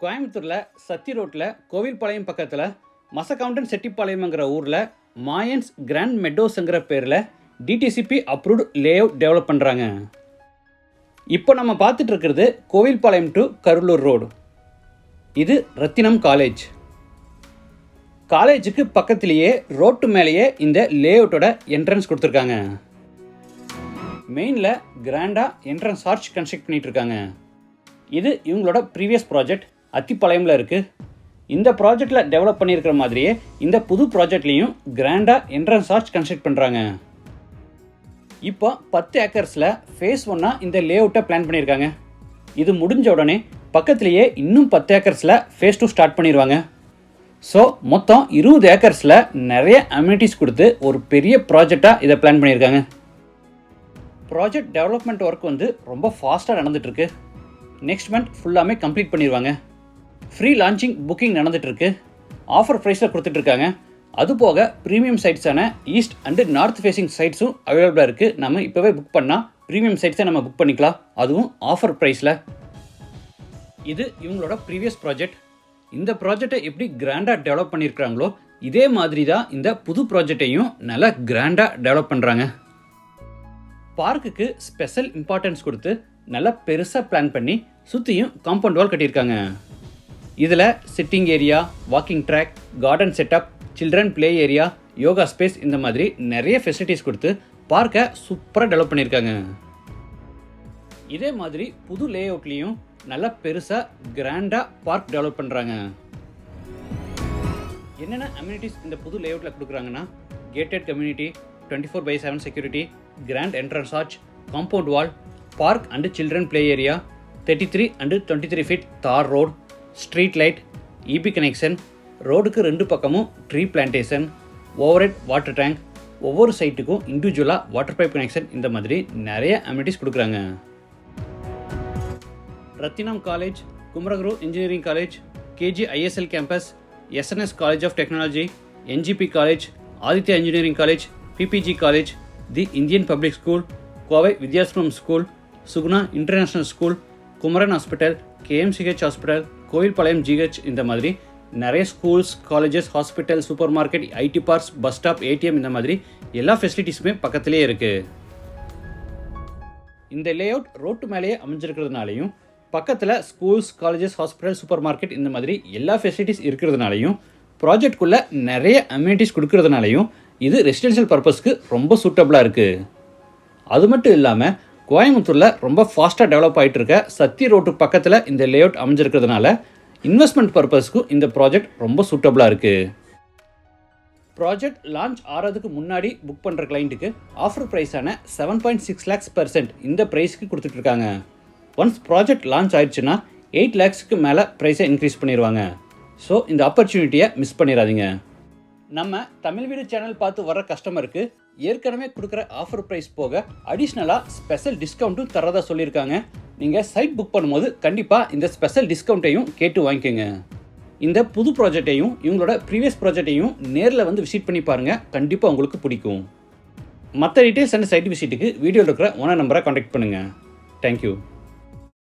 கோயம்புத்தூரில் சத்தி ரோட்டில் கோவில்பாளையம் பக்கத்தில் மசக்கவுண்டன் செட்டிப்பாளையம்ங்கிற ஊரில் மாயன்ஸ் கிராண்ட் மெடோஸ்ங்கிற பேரில் டிடிசிபி அப்ரூவ்டு லேஅவுட் டெவலப் பண்ணுறாங்க இப்போ நம்ம பார்த்துட்டு இருக்கிறது கோவில்பாளையம் டு கருளூர் ரோடு இது ரத்தினம் காலேஜ் காலேஜுக்கு பக்கத்திலேயே ரோட்டு மேலேயே இந்த லேஅவுட்டோட என்ட்ரன்ஸ் கொடுத்துருக்காங்க. மெயினில் கிராண்டாக என்ட்ரன்ஸ் ஆர்ச் கன்ஸ்ட்ரக்ட் பண்ணிகிட்ருக்காங்க இது இவங்களோட ப்ரீவியஸ் ப்ராஜெக்ட் அத்திப்பாளையமில் இருக்குது இந்த ப்ராஜெக்டில் டெவலப் பண்ணியிருக்கிற மாதிரியே இந்த புது ப்ராஜெக்ட்லேயும் கிராண்டாக என்ட்ரன்ஸ் ஆர்ச் கன்ஸ்ட்ரக்ட் பண்ணுறாங்க இப்போ பத்து ஏக்கர்ஸில் ஃபேஸ் ஒன்னாக இந்த லே அவுட்டை பிளான் பண்ணியிருக்காங்க. இது முடிஞ்ச உடனே பக்கத்துலேயே இன்னும் பத்து ஏக்கர்ஸில் ஃபேஸ் டூ ஸ்டார்ட் பண்ணிடுவாங்க ஸோ மொத்தம் இருபது ஏக்கர்ஸில் நிறைய அம்யூனிட்டிஸ் கொடுத்து ஒரு பெரிய ப்ராஜெக்டாக இதை பிளான் பண்ணியிருக்காங்க. ப்ராஜெக்ட் டெவலப்மெண்ட் ஒர்க் வந்து ரொம்ப ஃபாஸ்ட்டாக நடந்துகிட்ருக்கு நெக்ஸ்ட் மந்த் ஃபுல்லாமே கம்ப்ளீட் பண்ணிடுவாங்க ஃப்ரீ லான்ச்சிங் புக்கிங் நடந்துகிட்ருக்கு ஆஃபர் ப்ரைஸில் கொடுத்துட்ருக்காங்க அது போக ப்ரீமியம் சைட்ஸான ஈஸ்ட் அண்டு நார்த் ஃபேஸிங் சைட்ஸும் அவைலபிளாக இருக்குது நம்ம இப்போவே புக் பண்ணால் ப்ரீமியம் சைட்ஸை நம்ம புக் பண்ணிக்கலாம். அதுவும் ஆஃபர் ப்ரைஸில் இது இவங்களோட ப்ரீவியஸ் ப்ராஜெக்ட் இந்த ப்ராஜெக்டை எப்படி கிராண்டாக டெவலப் பண்ணியிருக்கிறாங்களோ இதே மாதிரி தான் இந்த புது ப்ராஜெக்டையும் நல்லா கிராண்டாக டெவலப் பண்ணுறாங்க பார்க்குக்கு ஸ்பெஷல் இம்பார்ட்டன்ஸ் கொடுத்து நல்லா பெருசாக பிளான் பண்ணி சுற்றியும் காம்பவுண்ட் வால் கட்டியிருக்காங்க. இதில் sitting area walking track garden setup children play area yoga space இந்த மாதிரி நிறைய ஃபெசிலிட்டிஸ் கொடுத்து பார்க்கை சூப்பராக டெவலப் பண்ணியிருக்காங்க. இதே மாதிரி புது லே அவுட்லேயும் நல்லா பெருசாக கிராண்டாக பார்க் டெவலப் பண்ணுறாங்க என்னென்ன அம்யூனிட்டிஸ் இந்த புது லேஅவுட்டில் கொடுக்குறாங்கன்னா gated community twenty four by seven security grand entrance arch compound wall park and children play area thirty three and twenty three feet tar road street light EB connection ரோடுக்கு ரெண்டு பக்கமும் tree plantation overhead water tank ஒவ்வொரு சைட்டுக்கும் இண்டிவிஜுவலாக water pipe connection இந்த மாதிரி நிறைய amenities கொடுக்குறாங்க. Rathinam college Kumaraguru engineering college KG ISL campus SNS college of technology NGP college Aditya engineering college PPG college the Indian public school Kovai Vidyashram school Suguna international school Kumaran hospital KMCH hospital Koilpalayam GH இந்த மாதிரி நிறைய schools colleges hospital super market IT parks bus stop ATM இந்த மாதிரி எல்லா ஃபெசிலிட்டிஸுமே பக்கத்துலேயே இருக்குது இந்த layout road மேலேயே அமைஞ்சிருக்கிறதுனாலையும் பக்கத்தில் schools colleges hospital super market இந்த மாதிரி எல்லா ஃபெசிலிட்டிஸ் இருக்கிறதுனாலையும் ப்ராஜெக்ட்குள்ளே நிறைய அம்யூனிட்டிஸ் கொடுக்கறதுனாலையும் இது ரெசிடென்ஷியல் பர்பஸ்க்கு ரொம்ப சூட்டபுளாக இருக்குது அது மட்டும் இல்லாமல் கோயம்புத்தூரில் ரொம்ப ஃபாஸ்ட்டாக டெவலப் ஆகிட்டு இருக்க சத்தி ரோட்டு பக்கத்தில் இந்த லேஅவுட் அமைஞ்சிருக்கிறதுனால இன்வெஸ்ட்மெண்ட் பர்பஸ்க்கும் இந்த ப்ராஜெக்ட் ரொம்ப சூட்டபுளாக இருக்குது ப்ராஜெக்ட் லான்ச் ஆகிறதுக்கு முன்னாடி புக் பண்ணுற கிளைண்ட்டுக்கு offer ப்ரைஸான seven point six lakhs percent இந்த ப்ரைஸ்க்கு கொடுத்துட்ருக்காங்க. ஒன்ஸ் ப்ராஜெக்ட் லான்ச் ஆயிடுச்சுன்னா எயிட் லேக்ஸ்க்கு மேலே ப்ரைஸை இன்க்ரீஸ் பண்ணிடுவாங்க ஸோ இந்த ஆப்பர்ச்சுனிட்டியை மிஸ் பண்ணிடாதீங்க நம்ம தமிழ் வீடு சேனல் பார்த்து வர கஸ்டமருக்கு ஏற்கனவே கொடுக்குற ஆஃபர் ப்ரைஸ் போக அடிஷ்னலாக ஸ்பெஷல் டிஸ்கவுண்ட்டும் தரதா சொல்லியிருக்காங்க. நீங்கள் சைட் புக் பண்ணும்போது கண்டிப்பாக இந்த ஸ்பெஷல் டிஸ்கவுண்ட்டையும் கேட்டு வாங்கிக்கோங்க. இந்த புது ப்ராஜெக்டையும் இவங்களோட ப்ரீவியஸ் ப்ராஜெக்டையும் நேரில் வந்து விசிட் பண்ணி பாருங்கள் கண்டிப்பாக உங்களுக்கு பிடிக்கும். மற்ற டீட்டெயில்ஸ் அண்ட் சைட் விசிட்டுக்கு வீடியோவில் இருக்கிற ஓனர் நம்பரை காண்டாக்ட் பண்ணுங்கள் தேங்க்யூ